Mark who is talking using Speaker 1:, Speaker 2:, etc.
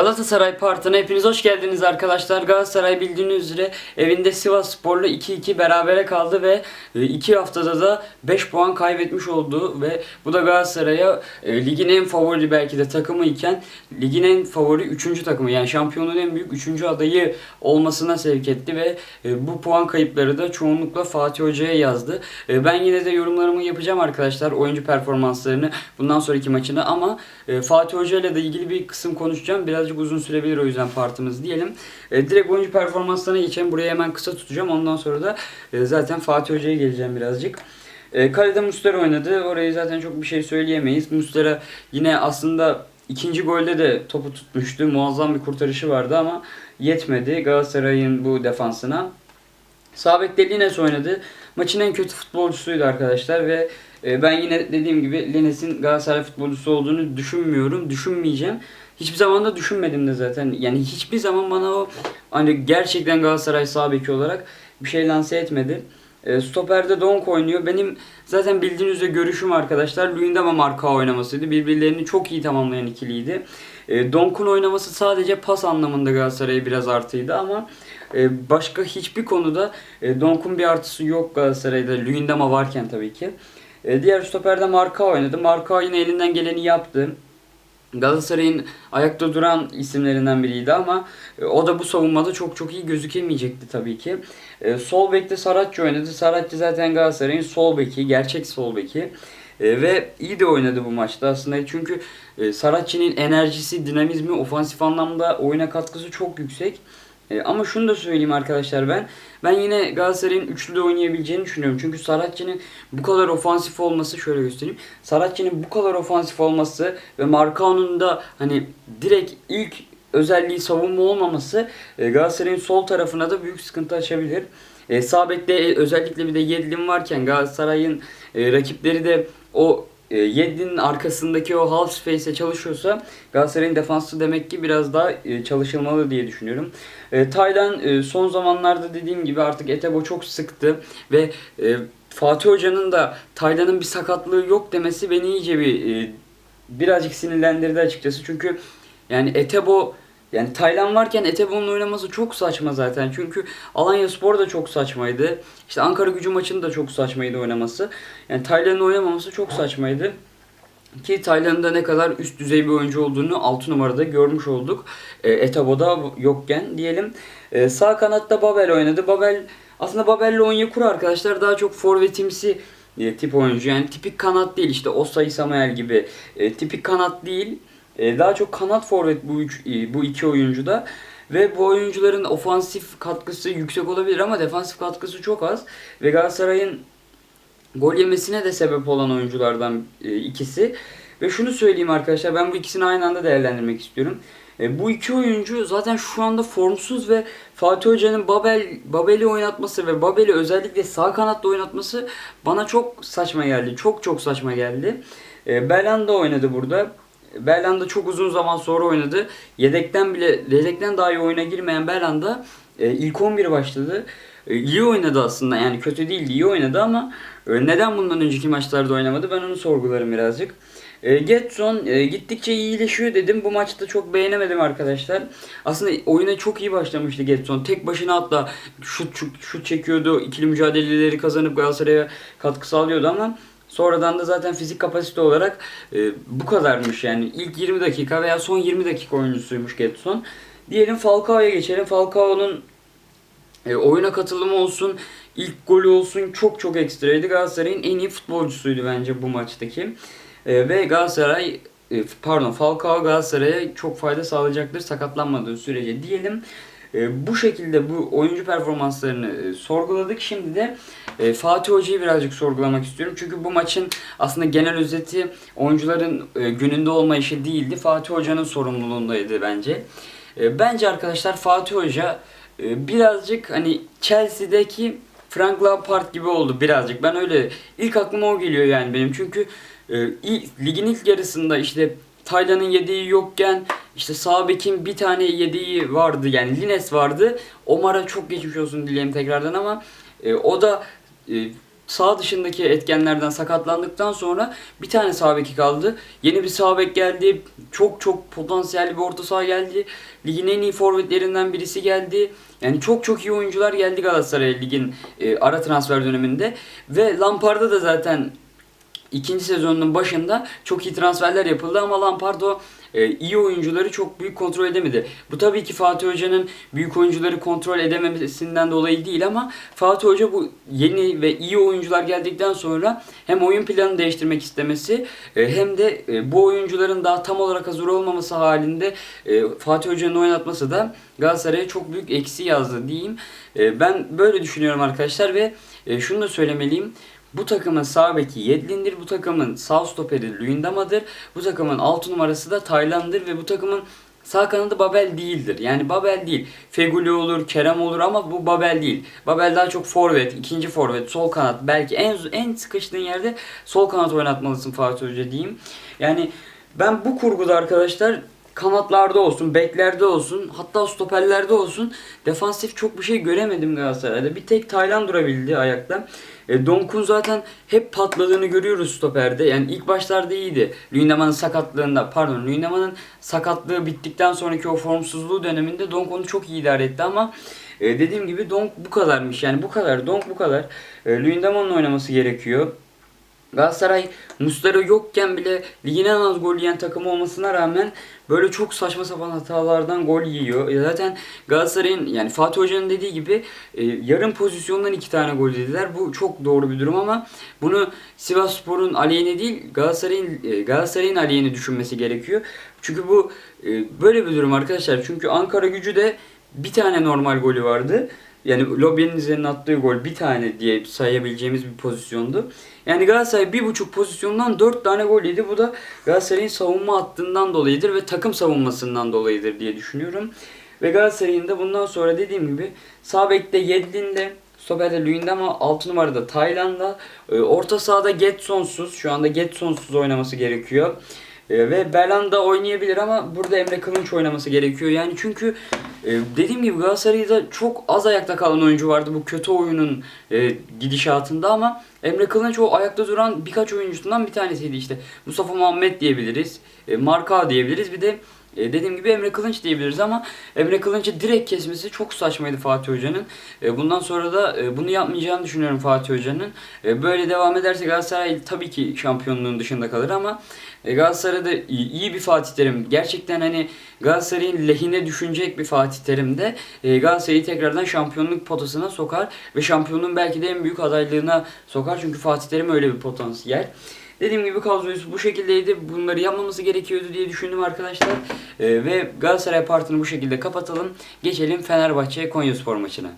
Speaker 1: Galatasaray Partı'na hepiniz hoş geldiniz arkadaşlar. Galatasaray bildiğiniz üzere evinde Sivas Spor'la 2-2 berabere kaldı ve 2 haftada da 5 puan kaybetmiş oldu ve bu da Galatasaray'a e, ligin en favori belki de takımı iken ligin en favori 3. takımı yani şampiyonluğun en büyük 3. adayı olmasına sevk etti ve e, bu puan kayıpları da çoğunlukla Fatih Hoca'ya yazdı. E, Ben yine de yorumlarımı yapacağım arkadaşlar oyuncu performanslarını bundan sonraki maçında ama e, Fatih Hoca ile de ilgili bir kısım konuşacağım. Birazcık uzun sürebilir o yüzden partimiz diyelim. E, direkt oyuncu performanslarına geçelim. Burayı hemen kısa tutacağım. Ondan sonra da e, zaten Fatih Hoca'ya geleceğim birazcık. E, kalede Muslera oynadı. Orayı zaten çok bir şey söyleyemeyiz. Muslera yine aslında ikinci golde de topu tutmuştu. Muazzam bir kurtarışı vardı ama yetmedi Galatasaray'ın bu defansına. Sağ bekte Lines oynadı. Maçın en kötü futbolcusuydu arkadaşlar ve e, ben yine dediğim gibi Lines'in Galatasaray futbolcusu olduğunu düşünmüyorum, düşünmeyeceğim. Hiçbir zaman da düşünmedim de zaten. Yani hiçbir zaman bana o hani gerçekten Galatasaray sağ olarak bir şey lanse etmedi. E, Stoper'de Donk oynuyor. Benim zaten bildiğiniz üzere görüşüm arkadaşlar Luyendama marka oynamasıydı. Birbirlerini çok iyi tamamlayan ikiliydi. E, Donk'un oynaması sadece pas anlamında Galatasaray'a biraz artıydı ama e, başka hiçbir konuda e, Donk'un bir artısı yok Galatasaray'da. Luyendama varken tabii ki. E, diğer stoperde Marka oynadı. Marka yine elinden geleni yaptı. Galatasaray'ın ayakta duran isimlerinden biriydi ama e, o da bu savunmada çok çok iyi gözükemeyecekti tabii ki. E, sol bekte Saratçı oynadı. Saratçı zaten Galatasaray'ın sol beki, gerçek sol beki. E, ve iyi de oynadı bu maçta aslında çünkü Saratçı'nın enerjisi, dinamizmi, ofansif anlamda oyuna katkısı çok yüksek. E, ama şunu da söyleyeyim arkadaşlar ben. Ben yine Galatasaray'ın üçlüde oynayabileceğini düşünüyorum. Çünkü Saratçı'nın bu kadar ofansif olması şöyle göstereyim. Saratçı'nın bu kadar ofansif olması ve Marcao'nun da hani direkt ilk özelliği savunma olmaması e, Galatasaray'ın sol tarafına da büyük sıkıntı açabilir. E, sağ bekte e, özellikle bir de Yedlin varken Galatasaray'ın e, rakipleri de o Yedlin'in arkasındaki o half space'e çalışıyorsa Galatasaray'ın defansı demek ki biraz daha e, çalışılmalı diye düşünüyorum. E, Taylan e, son zamanlarda dediğim gibi artık Etebo çok sıktı ve e, Fatih Hoca'nın da Taylan'ın bir sakatlığı yok demesi beni iyice bir e, birazcık sinirlendirdi açıkçası. Çünkü yani Etebo yani Taylan varken Etebo'nun oynaması çok saçma zaten. Çünkü Alanya Spor da çok saçmaydı. İşte Ankara gücü maçının da çok saçmaydı oynaması. Yani Taylan'ın oynamaması çok saçmaydı. Ki Taylan'ın da ne kadar üst düzey bir oyuncu olduğunu 6 numarada görmüş olduk. E, Etebo'da yokken diyelim. E, sağ kanatta Babel oynadı. Babel aslında Babel'le Onyekuru arkadaşlar daha çok forvetimsi e, tip oyuncu. Yani tipik kanat değil işte Osayi Samuel gibi e, tipik kanat değil. E, daha çok kanat forvet bu üç, e, bu iki oyuncu da. Ve bu oyuncuların ofansif katkısı yüksek olabilir ama defansif katkısı çok az. Ve Galatasaray'ın gol yemesine de sebep olan oyunculardan e, ikisi. Ve şunu söyleyeyim arkadaşlar ben bu ikisini aynı anda değerlendirmek istiyorum. Bu iki oyuncu zaten şu anda formsuz ve Fatih Hoca'nın Babel Babel'i oynatması ve Babel'i özellikle sağ kanatta oynatması bana çok saçma geldi. Çok çok saçma geldi. E, Belhanda oynadı burada. Belhanda çok uzun zaman sonra oynadı. Yedekten bile yedekten daha iyi oyuna girmeyen Belhanda e, ilk 11 başladı. E, iyi oynadı aslında yani kötü değildi iyi oynadı ama e, neden bundan önceki maçlarda oynamadı ben onu sorgularım birazcık. E, Getson e, gittikçe iyileşiyor dedim. Bu maçta çok beğenemedim arkadaşlar. Aslında oyuna çok iyi başlamıştı Getson. Tek başına hatta şut, şut, şut çekiyordu. ikili mücadeleleri kazanıp Galatasaray'a katkı sağlıyordu ama Sonradan da zaten fizik kapasite olarak e, bu kadarmış yani. ilk 20 dakika veya son 20 dakika oyuncusuymuş Getson. Diyelim Falcao'ya geçelim. Falcao'nun e, oyuna katılımı olsun, ilk golü olsun çok çok ekstraydı. Galatasaray'ın en iyi futbolcusuydu bence bu maçtaki. E, ve Galatasaray e, pardon Falcao Galatasaray'a çok fayda sağlayacaktır sakatlanmadığı sürece diyelim. E, bu şekilde bu oyuncu performanslarını e, sorguladık. Şimdi de e, Fatih Hoca'yı birazcık sorgulamak istiyorum. Çünkü bu maçın aslında genel özeti oyuncuların gününde olma işi değildi. Fatih Hoca'nın sorumluluğundaydı bence. Bence arkadaşlar Fatih Hoca birazcık hani Chelsea'deki Frank Lampard gibi oldu birazcık. Ben öyle ilk aklıma o geliyor yani benim. Çünkü ligin ilk yarısında işte Taylan'ın yedeği yokken işte sağ bir tane yedeği vardı yani Lines vardı. Omar'a çok geçmiş olsun dileyim tekrardan ama e, o da e, sağ dışındaki etkenlerden sakatlandıktan sonra bir tane sağ beki kaldı. Yeni bir sağ bek geldi. Çok çok potansiyelli bir orta saha geldi. Ligin en iyi forvetlerinden birisi geldi. Yani çok çok iyi oyuncular geldi Galatasaray ligin e, ara transfer döneminde. Ve Lampard'a da zaten ikinci sezonun başında çok iyi transferler yapıldı ama Lampard o e, iyi oyuncuları çok büyük kontrol edemedi. Bu tabii ki Fatih Hoca'nın büyük oyuncuları kontrol edememesinden dolayı değil ama Fatih Hoca bu yeni ve iyi oyuncular geldikten sonra hem oyun planını değiştirmek istemesi e, hem de e, bu oyuncuların daha tam olarak hazır olmaması halinde e, Fatih Hoca'nın oynatması da Galatasaray'a çok büyük eksi yazdı diyeyim. E, ben böyle düşünüyorum arkadaşlar ve e, şunu da söylemeliyim. Bu takımın sağ beki Yedlin'dir. Bu takımın sağ stoperi Luyendama'dır. Bu takımın 6 numarası da Taylan'dır ve bu takımın sağ kanadı Babel değildir. Yani Babel değil. Feguli olur, Kerem olur ama bu Babel değil. Babel daha çok forvet, ikinci forvet, sol kanat. Belki en en sıkıştığın yerde sol kanat oynatmalısın Fatih Hoca diyeyim. Yani ben bu kurguda arkadaşlar kanatlarda olsun, beklerde olsun, hatta stoperlerde olsun defansif çok bir şey göremedim Galatasaray'da. Bir tek Taylan durabildi ayakta. E, Donk'un zaten hep patladığını görüyoruz stoperde. Yani ilk başlarda iyiydi. Lüneman'ın sakatlığında, pardon Lüneman'ın sakatlığı bittikten sonraki o formsuzluğu döneminde Donk çok iyi idare etti ama e, dediğim gibi Donk bu kadarmış. Yani bu kadar. Donk bu kadar. E, Lüneman'ın oynaması gerekiyor. Galatasaray Muslera yokken bile ligin en az gol yiyen takım olmasına rağmen böyle çok saçma sapan hatalardan gol yiyor. E Zaten Galatasaray'ın yani Fatih Hoca'nın dediği gibi e, yarım pozisyondan iki tane gol dediler. Bu çok doğru bir durum ama bunu Sivasspor'un aleyhine değil Galatasaray'ın e, Galatasaray'ın aleyhine düşünmesi gerekiyor. Çünkü bu e, böyle bir durum arkadaşlar. Çünkü Ankara gücü de bir tane normal golü vardı. Yani üzerine attığı gol bir tane diye sayabileceğimiz bir pozisyondu. Yani Galatasaray bir buçuk pozisyondan dört tane gol yedi. Bu da Galatasaray'ın savunma hattından dolayıdır ve takım savunmasından dolayıdır diye düşünüyorum. Ve Galatasaray'ın da bundan sonra dediğim gibi sağ bekte Yedlin'de Stoperde Luyendama 6 numarada Tayland'da e, orta sahada Getsonsuz şu anda Getsonsuz oynaması gerekiyor. E, ve Belanda oynayabilir ama burada Emre Kılınç oynaması gerekiyor. Yani çünkü e, dediğim gibi Galatasaray'da çok az ayakta kalan oyuncu vardı bu kötü oyunun e, gidişatında ama Emre Kılınç o ayakta duran birkaç oyuncusundan bir tanesiydi işte. Mustafa Muhammed diyebiliriz, e, Marka diyebiliriz bir de e, dediğim gibi Emre Kılınç diyebiliriz ama Emre Kılınç'ı direkt kesmesi çok saçmaydı Fatih Hoca'nın. E, bundan sonra da e, bunu yapmayacağını düşünüyorum Fatih Hoca'nın. E, böyle devam ederse Galatasaray tabii ki şampiyonluğun dışında kalır ama e, Galatasaray'da iyi, iyi bir Fatih Terim. Gerçekten hani Galatasaray'ın lehine düşünecek bir Fatih Terim de e, Galatasaray'ı tekrardan şampiyonluk potasına sokar ve şampiyonluğun belki de en büyük adaylığına sokar. Çünkü Fatih Terim öyle bir potansiyel. Dediğim gibi kadrosu bu şekildeydi. Bunları yapmaması gerekiyordu diye düşündüm arkadaşlar. Ee, ve Galatasaray partini bu şekilde kapatalım. Geçelim Fenerbahçe Konyaspor maçına.